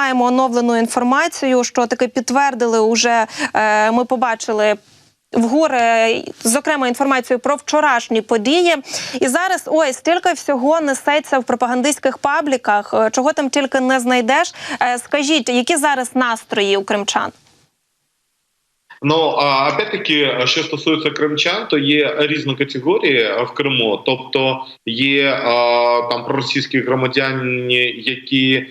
маємо оновлену інформацію, що таки підтвердили уже. е, Ми побачили. В горе, зокрема, інформацію про вчорашні події, і зараз ой, стільки всього несеться в пропагандистських пабліках, е, чого там тільки не знайдеш. Е, Скажіть, які зараз настрої у кримчан? Ну а опять-таки, що стосується кримчан, то є різні категорії в Криму. Тобто є там проросійські громадяни, які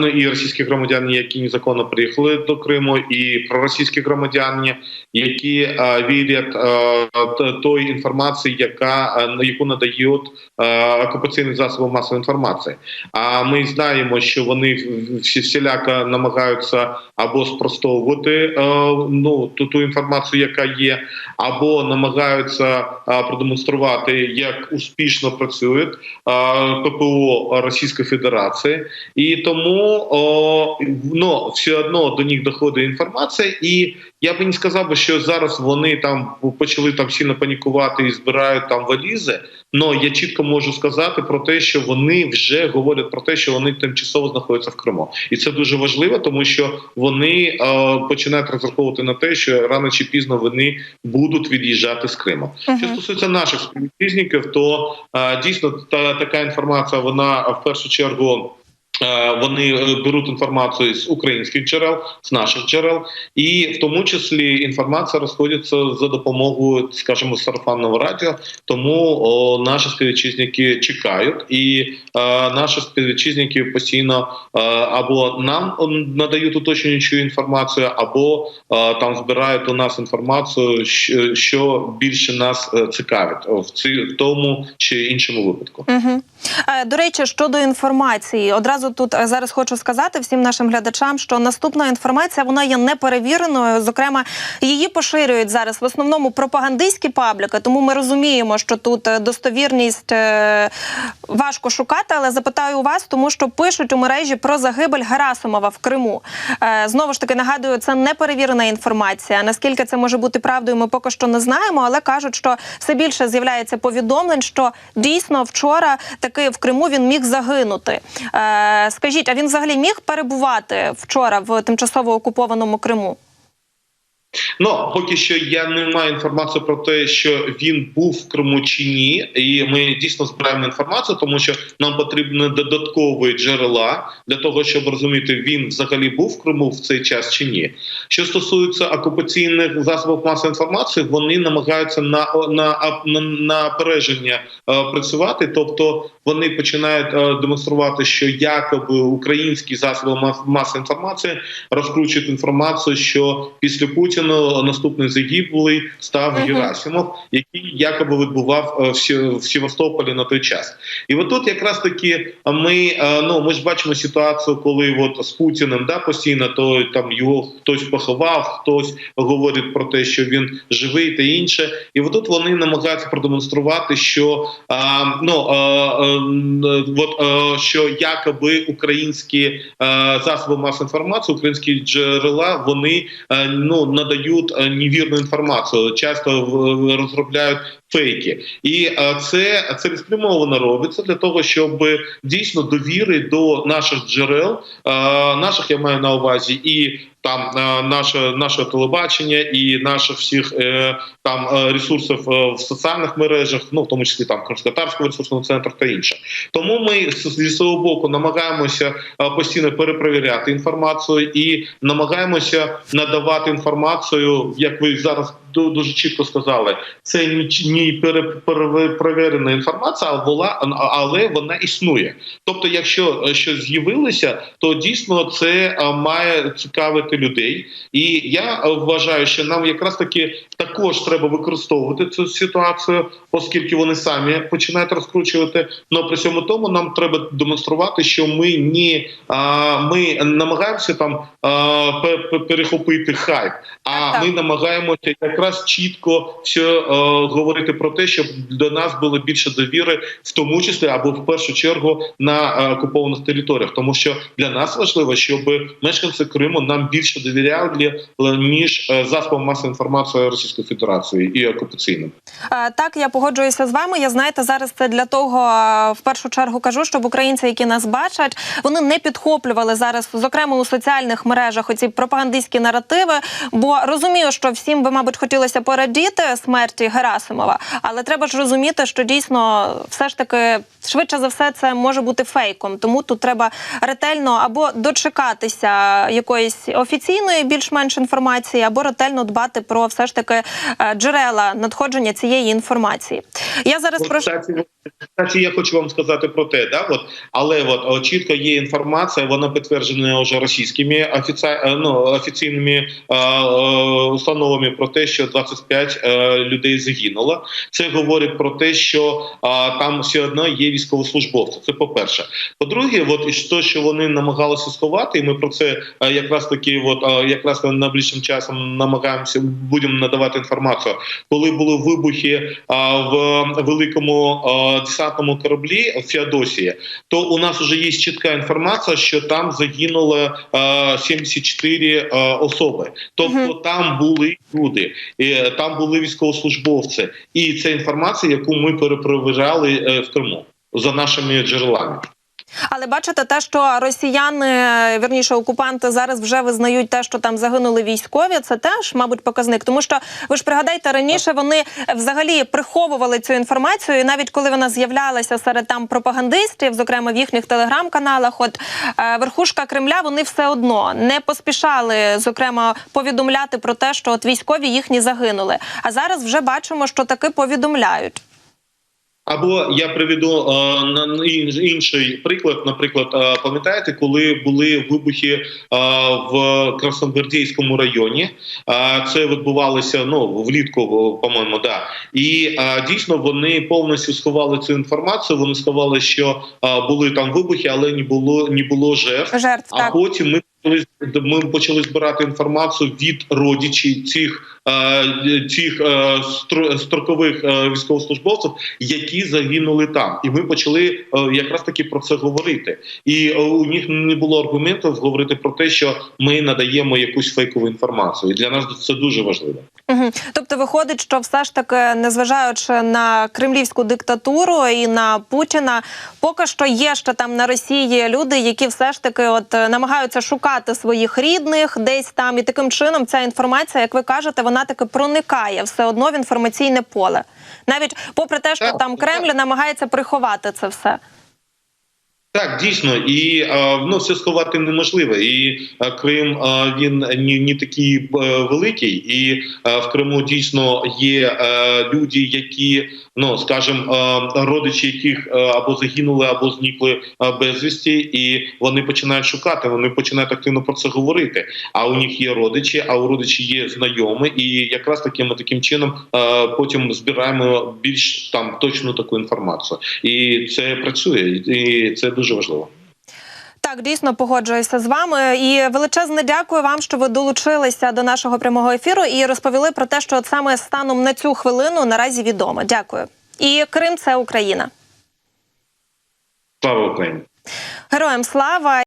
ну і російські громадяни, які незаконно приїхали до Криму, і проросійські громадяни, які вірять той інформації, яка на яку надають окупаційні засоби масової інформації. А ми знаємо, що вони всі всіляко намагаються або спростовувати ну ту, ту інформацію, яка є, або намагаються продемонструвати, як успішно працює ППО Російської Федерації, і тому о, ну, все одно до них доходить інформація, і я би не сказав би, що зараз вони там почали там сильно панікувати і збирають там валізи. Но я чітко можу сказати про те, що вони вже говорять про те, що вони тимчасово знаходяться в Криму, і це дуже важливо, тому що вони е, починають розраховувати на те, що рано чи пізно вони будуть від'їжджати з Криму. Що стосується наших співвітчизників, то е, дійсно та така інформація вона в першу чергу. Е, Вони е, беруть інформацію з українських джерел, з наших джерел, і в тому числі інформація розходиться за допомогою, скажімо, сарафанного радіо. Тому о, наші співвітчизники чекають, і е, наші співвітчизники постійно е, або нам надають уточнюючу інформацію, або е, там збирають у нас інформацію, що, більше нас цікавить в, ці, в тому чи іншому випадку. Угу. До речі, щодо інформації, одразу тут е, зараз хочу сказати всім нашим глядачам, що наступна інформація вона є неперевіреною. Зокрема, її поширюють зараз в основному пропагандистські пабліки. Тому ми розуміємо, що тут е, достовірність е, важко шукати. Але запитаю у вас, тому що пишуть у мережі про загибель Герасимова в Криму. Знову ж таки нагадую, це неперевірена інформація. Наскільки це може бути правдою, ми поки що не знаємо, але кажуть, що все більше з'являється повідомлень, що дійсно вчора таки в Криму він міг загинути. Е, скажіть, а він взагалі міг перебувати вчора в тимчасово окупованому Криму? Ну поки що я не маю інформації про те, що він був в Криму чи ні, і ми дійсно збираємо інформацію, тому що нам потрібні додаткові джерела для того, щоб розуміти, він взагалі був в Криму в цей час чи ні. Що стосується окупаційних засобів масової інформації, вони намагаються на на, на, на переження е, працювати, тобто вони починають е, демонструвати, що якоби українські засоби мас- масової інформації розкручують інформацію, що після Путіна наступний загиблий став Мгм. Герасимов, який якоби відбував е, в Сі- в Севастополі на той час. І от тут якраз таки ми е, ну ми ж бачимо ситуацію, коли от з Путіним да постійно то там його хтось поховав, хтось говорить про те, що він живий та інше. І от тут вони намагаються продемонструвати, що а, ну а, а, от а, що якоби українські е, засоби масової інформації, українські джерела, вони е, ну надають е, невірну інформацію, часто розробляють фейки, і е, це цілеспрямовано робиться для того, щоб дійсно довіри до наших джерел, е, наших я маю на увазі і. Там е, наше наше телебачення і наших всіх там ресурсів в соціальних мережах, ну в тому числі там Кримськотарського ресурсного центру та інше. Тому ми зі свого боку намагаємося постійно перепровіряти інформацію і намагаємося надавати інформацію, як ви зараз дуже чітко сказали. Це ні, ні пере- перепровірена інформація, але вона існує. Тобто, якщо е, щось з'явилося, то дійсно це е, має цікавити людей. І я е, вважаю, що нам якраз таки також треба використовувати цю ситуацію, оскільки вони самі починають розкручувати. Но при цьому тому нам треба демонструвати, що ми ні а, ми намагаємося там перехопити хайп, а ми намагаємося якраз якраз чітко все е, говорити про те, щоб до нас було більше довіри, в тому числі або в першу чергу на е, окупованих територіях, тому що для нас важливо, щоб мешканці Криму нам більше довіряли ніж е, засобам масової інформації Російської Федерації і окупаційним. Е, Так, я погоджуюся з вами. Я знаєте, зараз це для того е, в першу чергу кажу, щоб українці, які нас бачать, вони не підхоплювали зараз, зокрема у соціальних мережах, оці пропагандистські наративи. Бо розумію, що всім би, мабуть, хотілося порадіти смерті Герасимова, але треба ж розуміти, що дійсно все ж таки швидше за все це може бути фейком. Тому тут треба ретельно або дочекатися якоїсь офіційної більш-менш інформації, або ретельно дбати про все ж таки е, джерела надходження цієї інформації. Я зараз прошу. Я хочу вам сказати про те, да, от, але от, о, чітко є інформація, вона підтверджена вже російськими офіці... е, ну, офіційними е, е, установами про те, що 25 е, людей загинуло. Це говорить про те, що е, там все одно є військовослужбовці. Це по-перше. По-друге, от, і що, що вони намагалися сховати, і ми про це е, якраз таки, от, е, якраз найближчим часом намагаємося, будемо надавати інформацію. Коли були вибухи в великому десантному кораблі Феодосія, то у нас вже є чітка інформація, що там загинуло а, 74 а, особи. Тобто Мгм. там були люди, і, е, там були військовослужбовці, і це інформація, яку ми перепровіряли е, в Криму за нашими джерелами. Але бачите, те, що росіяни, вірніше окупанти, зараз вже визнають те, що там загинули військові, це теж, мабуть, показник. Тому що ви ж пригадайте, раніше вони взагалі приховували цю інформацію, і навіть коли вона з'являлася серед там пропагандистів, зокрема в їхніх телеграм-каналах, от е, верхушка Кремля, вони все одно не поспішали, зокрема, повідомляти про те, що от військові їхні загинули. А зараз вже бачимо, що таки повідомляють. Або я приведу е, на- інший приклад. Наприклад, е, пам'ятаєте, коли були вибухи е, в Красногвардійському районі? Це відбувалося ну влітку, по-моєму, да і дійсно вони повністю сховали цю інформацію. Вони сховали, що були там вибухи, але не було не було жертв. Жертв А так. потім ми почали- ми почали збирати інформацію від родичів цих, цих е, строкових е, військовослужбовців, які загинули там, і ми почали е, якраз таки про це говорити. І е, у них не було аргументів говорити про те, що ми надаємо якусь фейкову інформацію. І для нас це дуже важливо. Угу. Тобто виходить, що все ж таки, незважаючи на кремлівську диктатуру і на Путіна, поки що є ще там на Росії люди, які все ж таки от е, намагаються шукати своїх рідних десь там, і таким чином ця інформація, як ви кажете, вона таки проникає все одно в інформаційне поле, навіть попри те, що Так, там Кремль намагається приховати це все. Так, дійсно, і е, ну все сховати неможливо. І е, Крим е, він не такий великий, і в Криму дійсно є люди, які ну скажімо, родичі яких або загинули, або зникли безвісті, і вони починають шукати. Вони починають активно про це говорити. А у них є родичі, а у родичі є знайомі, і якраз таким таким чином потім збираємо більш там точну таку інформацію, і це працює, і це дуже важливо. Так, дійсно погоджуюся з вами. І величезне дякую вам, що ви долучилися до нашого прямого ефіру і розповіли про те, що от саме станом на цю хвилину наразі відомо. Дякую. І Крим це Україна. Слава Україні! Героям слава.